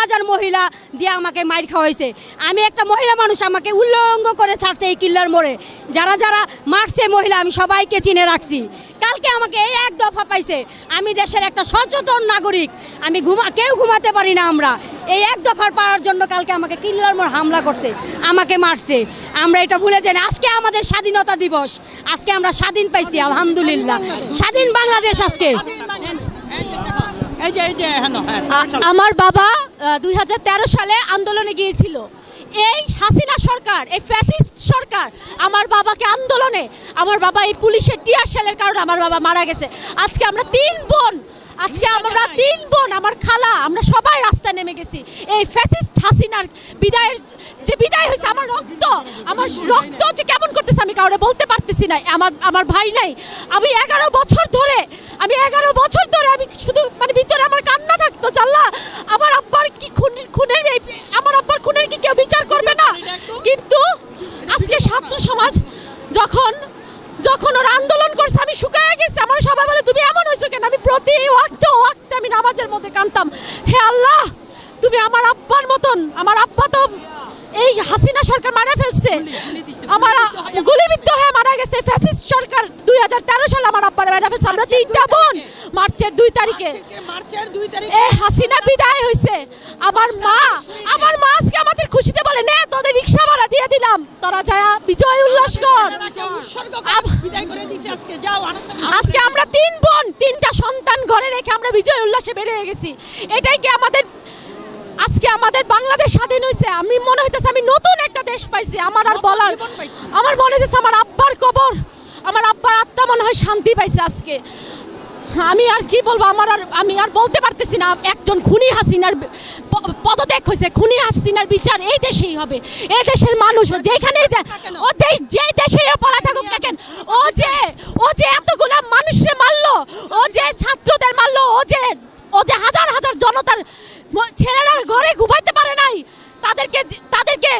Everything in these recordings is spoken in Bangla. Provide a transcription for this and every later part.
হাজার মহিলা দিয়ে আমাকে মাইর খাওয়াইছে আমি একটা মহিলা মানুষ, আমাকে উল্লঙ্গ করে ছাড়ছে এই কিল্লার মোড়ে। যারা যারা মারছে মহিলা, আমি সবাইকে চিনে রাখছি। কালকে আমাকে এই এক দফা পাইছে। আমি দেশের একটা সচেতন নাগরিক। আমি ঘুমা, কেউ ঘুমাতে পারি না আমরা। এই এক দফার পাওয়ার জন্য কালকে আমাকে কিল্লার মোড় হামলা করছে, আমাকে মারছে। আমরা এটা ভুলে যাই আজকে আমাদের স্বাধীনতা দিবস। আজকে আমরা স্বাধীন পাইছি, আলহামদুলিল্লাহ। স্বাধীন বাংলাদেশ আজকে। এই যে এই যে হ্যাঁ হ্যাঁ আমার বাবা দুই সালে আন্দোলনে গিয়েছিল। এই হাসিনা সরকার এই ফ্যাসিস্ট সরকার আমার বাবাকে আন্দোলনে আমার বাবা এই পুলিশের টিয়ার শেলের কারণে আমার বাবা মারা গেছে। আজকে আমরা তিন বোন আজকে আমরা তিন বোন আমার খালা আমরা সবাই রাস্তায় নেমে গেছি। এই ফ্যাসিস্ট হাসিনার বিদায়ের যে বিদায় হয়েছে আমার রক্ত আমার রক্ত যে কেমন করতেছে আমি কাউরে বলতে পারতেছি না। আমার আমার ভাই নাই। আমি এগারো বছর ধরে, আমি এগারো বছর ধরে আমি শুধু মানে ভিতরে আমার কান্না থাকতো, জাল্লা। আমার আব্বার কি খুন, খুনের আমার আব্বার খুনের কি কেউ বিচার করবে না? কিন্তু আজকে ছাত্র সমাজ যখন যখন ওরা আন্দোলন করছে, আমি শুকায় গেছি। আমার সবাই বলে, তুমি এমন হয়েছো কেন? আমি প্রতি ওয়াক্তে ওয়াক্তে আমি নামাজের মধ্যে কানতাম হে আল্লাহ! তুমি আমার আব্বার মতন আমার আব্বা তো এই হাসিনা সরকার মারা ফেলছে। আমার গুলিবিদ্ধ হয়ে মারা গেছে। ফ্যাসিস্ট সরকার দুই হাজার তেরো সালে আমার আব্বার মারা ফেলছে। আমরা তিনটা বোন মার্চের দুই তারিখে। মার্চের দুই তারিখ। এ হাসিনা বিদায় হয়েছে আমার মা আমার মা আজকে আমাদের খুশিতে বলে নে তোদের রিক্সা ভাড়া দিয়ে দিলাম। তোরা যায় বিজয় উল্লাস কর। আজকে। আজকে আমরা তিন বোন তিনটা সন্তান ঘরে রেখে আমরা বিজয় উল্লাসে বের হয়ে গেছি। এটাই কি আমাদের আজকে আমাদের বাংলাদেশ স্বাধীন হয়েছে আমি মনে হইতেছে আমি নতুন একটা দেশ পাইছি আমার আর বলার আমার মনে হইতেছে আমার আব্বার কবর আমার আব্বার আত্মা মনে হয় শান্তি পাইছে আজকে। আমি আর কি বলব আমার আর আমি আর বলতে পারতেছি না একজন খুনি হাসিনার পদত্যাগ হয়েছে খুনি হাসিনার বিচার এই দেশেই হবে। এই দেশের মানুষ যেখানেই ও দেশ যে দেশে পড়া থাকুক না কেন ও যে ও যে এতগুলা মানুষরে মারলো ও যে ছাত্রদের মারলো ও যে ও যে হাজার হাজার জনতার ছেলেরা ঘরে ঘুমাইতে পারে নাই, তাদেরকে তাদেরকে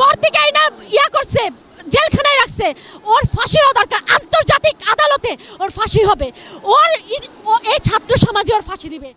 ঘর থেকে আইনা ইয়া করছে, জেলখানায় রাখছে। ওর ফাঁসি হওয়া দরকার, আন্তর্জাতিক আদালতে ওর ফাঁসি হবে। ওর এই ছাত্র সমাজে ওর ফাঁসি দিবে।